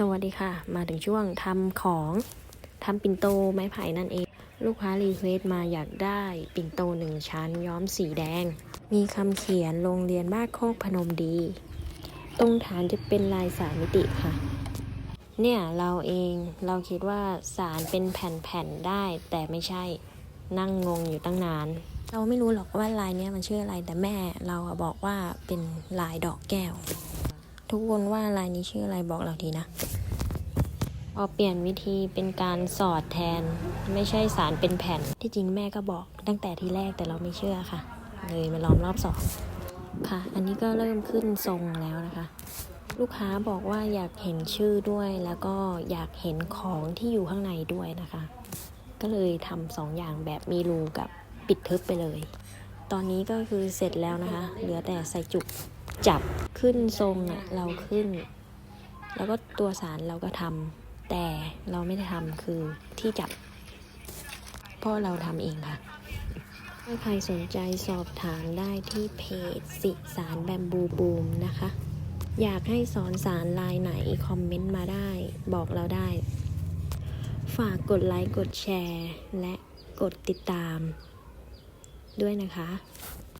สวัสดีค่ะ มาถึงช่วงทำของทำปิ่นโตไม้ไผ่นั่นเอง ลูกค้ารีเควสต์มาอยากได้ปิ่นโตหนึ่งชั้นย้อมสีแดง มีคำเขียนโรงเรียนบ้านโคกพนมดี ตรงฐานจะเป็นลายสามมิติค่ะ เนี่ยเราเองเราคิดว่าสารเป็นแผ่นๆได้ แต่ไม่ใช่นั่งงงอยู่ตั้งนาน เราไม่รู้หรอกว่าลายเนี้ยมันชื่ออะไรแต่แม่เราบอกว่าเป็นลายดอกแก้ว ทุกคนว่าลายนี้ชื่ออะไรบอกเราทีนะพอเปลี่ยนวิธีเป็นการสอดแทน ไม่ใช่สารเป็นแผ่นที่จริงแม่ก็บอกตั้งแต่ทีแรกแต่เราไม่เชื่อค่ะ เลยมาลองรอบสองค่ะ อันนี้ก็เริ่มขึ้นทรงแล้วนะคะ ลูกค้าบอกว่าอยากเห็นชื่อด้วยแล้วก็อยากเห็นของที่อยู่ข้างในด้วยนะคะ ก็เลยทำสองอย่างแบบมีรูกับปิดทึบไปเลย ตอนนี้ก็คือเสร็จแล้วนะคะ เหลือแต่ใส่จุก จับขึ้นทรงอะเราขึ้น แล้วก็ตัวสารเราก็ทำแต่เราไม่ได้ทำคือที่จับเพราะเราทำเองค่ะ ถ้าใครสนใจสอบถามได้ที่เพจสิสารแบมบูบูมนะคะ อยากให้สอนสารลายไหนคอมเมนต์มาได้ บอกเราได้ ฝากกดไลค์กดแชร์ และกดติดตาม ด้วยนะคะ